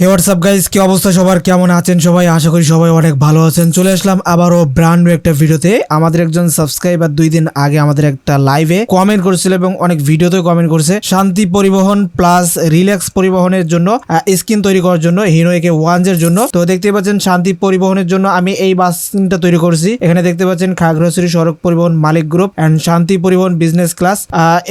হে WhatsApp guys কি অবস্থা সবার? কেমন আছেন সবাই? আশা করি সবাই অনেক ভালো আছেন। চলে আসলাম আবারও ব্র্যান্ড একটা ভিডিওতে আমাদের একজন সাবস্ক্রাইবার দুই দিন আগে আমাদের একটা লাইভে কমেন্ট করেছিল এবং অনেক ভিডিওতে কমেন্ট করছে। শান্তি পরিবহন প্লাস রিল্যাক্স পরিবহনের জন্য স্কিন তৈরি করার জন্য হিরোইকে ওয়ানজের জন্য। তো দেখতে পাচ্ছেন শান্তি পরিবহনের জন্য আমি এই বাস তৈরি করছি। এখানে দেখতে পাচ্ছেন খাগড়াছড়ি সড়ক পরিবহন মালিক গ্রুপ অ্যান্ড শান্তি পরিবহন বিজনেস ক্লাস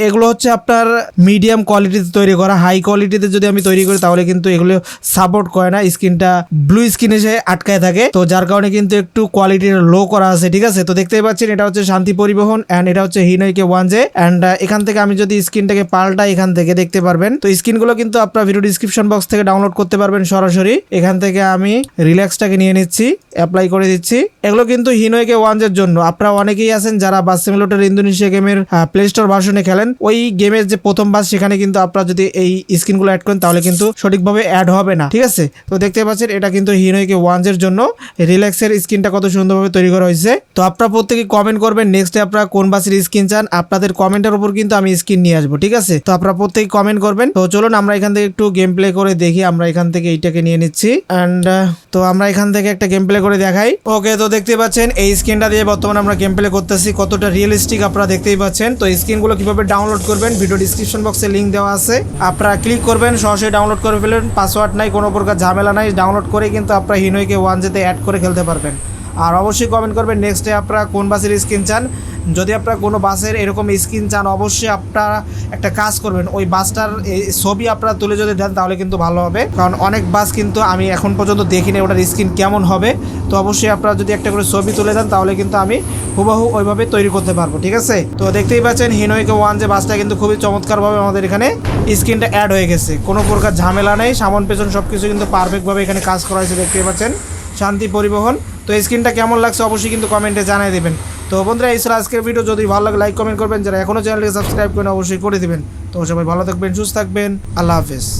এগুলো হচ্ছে আপনার মিডিয়াম কোয়ালিটিতে তৈরি করা। হাই কোয়ালিটিতে যদি আমি তৈরি করি, তাহলে কিন্তু এগুলো সাপোর্ট করে না, স্ক্রিনটা ব্লু স্কিন এসে আটকায় থাকে। তো যার কারণে কিন্তু একটু কোয়ালিটির লো করা আছে, ঠিক আছে? তো দেখতেই পাচ্ছেন, এটা হচ্ছে শান্তি পরিবহন অ্যান্ড এটা হচ্ছে হিনোইকে ওয়ান জে অ্যান্ড এখান থেকে আমি যদি স্ক্রিনটাকে পাল্টাই এখান থেকে, দেখতে পারবেন। তো স্কিনগুলো কিন্তু আপনার ভিডিও ডিসক্রিপশন বক্স থেকে ডাউনলোড করতে পারবেন সরাসরি। এখান থেকে আমি রিল্যাক্সটাকে নিয়ে নিচ্ছি অ্যাপ্লাই করে দিচ্ছি। এগুলো কিন্তু হিনোইকে ওয়ানজের জন্য। আপনারা অনেকেই আছেন যারা বাস সিমুলেটর ইন্দোনেশিয়া গেমের প্লে স্টোর ভার্সনে খেলেন। ওই গেমের যে প্রথম বাস সেখানে কিন্তু আপনারা যদি এই স্কিনগুলো অ্যাড করেন, তাহলে কিন্তু সঠিকভাবে অ্যাড হবে না। ঠিক আছে? তো দেখতে পাচ্ছেন, এটা কিন্তু হিরোইকে হিনোইকে এর জন্য রিল্যাক্সের স্কিনটা কত সুন্দরভাবে তৈরি করা হয়েছে। তো আপনারা প্রত্যেকে কমেন্ট করবেন নেক্সট আপনারা কোন বাসের স্কিন চান, আপনাদের কমেন্টের উপর কিন্তু আমি স্কিন নিয়ে আসব, ঠিক আছে? তো আপনারা প্রত্যেকে কমেন্ট করবেন। তো চলুন, আমরা এখান থেকে একটু গেম প্লে করে দেখি, আমরা এখান থেকে এইটাকে নিয়ে নিচ্ছি। অ্যান্ড তো আমরা এখান থেকে একটা গেম প্লে করে দেখাই। ওকে তো দেখতে পাচ্ছেন, এই স্ক্রিনটা দিয়ে বর্তমানে আমরা গেম প্লে করতেছি। কতটা রিয়েলিস্টিক আপনারা দেখতেই পাচ্ছেন। তো স্কিনগুলো কীভাবে ডাউনলোড করবেন ভিডিও ডিসক্রিপশন বক্সে লিঙ্ক দেওয়া আছে। আপনারা ক্লিক করবেন, সরাসরি ডাউনলোড করে ফেলবেন। পাসওয়ার্ড নাই, কোনো প্রকার ঝামেলা নাই। ডাউনলোড করে কিন্তু আপনারা হিনোইকে ওয়ান জেতে অ্যাড করে খেলতে পারবেন। আর অবশ্যই কমেন্ট করবেন নেক্সট আপনারা কোন বাসের স্ক্রিন চান? যদি আপনারা কোনো বাসের এরকম স্ক্রিন চান, অবশ্যই আপনারা একটা কাজ করবেন। ওই বাসটার ছবি আপনারা তুলে যদি দেন, তাহলে কিন্তু ভালো হবে। কারণ অনেক বাস কিন্তু আমি এখন পর্যন্ত দেখিনি ওটার স্ক্রিন কেমন হবে। তো অবশ্যই আপনারা যদি একটা করে ছবি তুলে দেন, তাহলে কিন্তু আমি হুবাহু ওইভাবে তৈরি করতে পারব, ঠিক আছে? তো দেখতেই পাচ্ছেন হিনোইকে ওয়ান যে বাসটা কিন্তু খুবই চমৎকারভাবে আমাদের এখানে স্ক্রিনটা অ্যাড হয়ে গেছে। কোনো প্রকার ঝামেলা নেই, সামন পেছন সব কিছু কিন্তু পারফেক্টভাবে এখানে কাজ করা হয়েছে, দেখতেই পাচ্ছেন। শান্তি পরিবহন। তো স্ক্রিনটা কেমন লাগছে, অবশ্যই কিন্তু কমেন্টে জানিয়ে দেবেন। তো বন্ধুরা, এই ছিল আজকের ভিডিও যদি ভালো লাগে লাইক কমেন্ট করবেন। যারা এখনও চ্যানেলকে সাবস্ক্রাইব করেন, অবশ্যই করে দিবেন। তো সবাই ভালো থাকবেন, সুস্থ থাকবেন। আল্লাহ হাফেজ।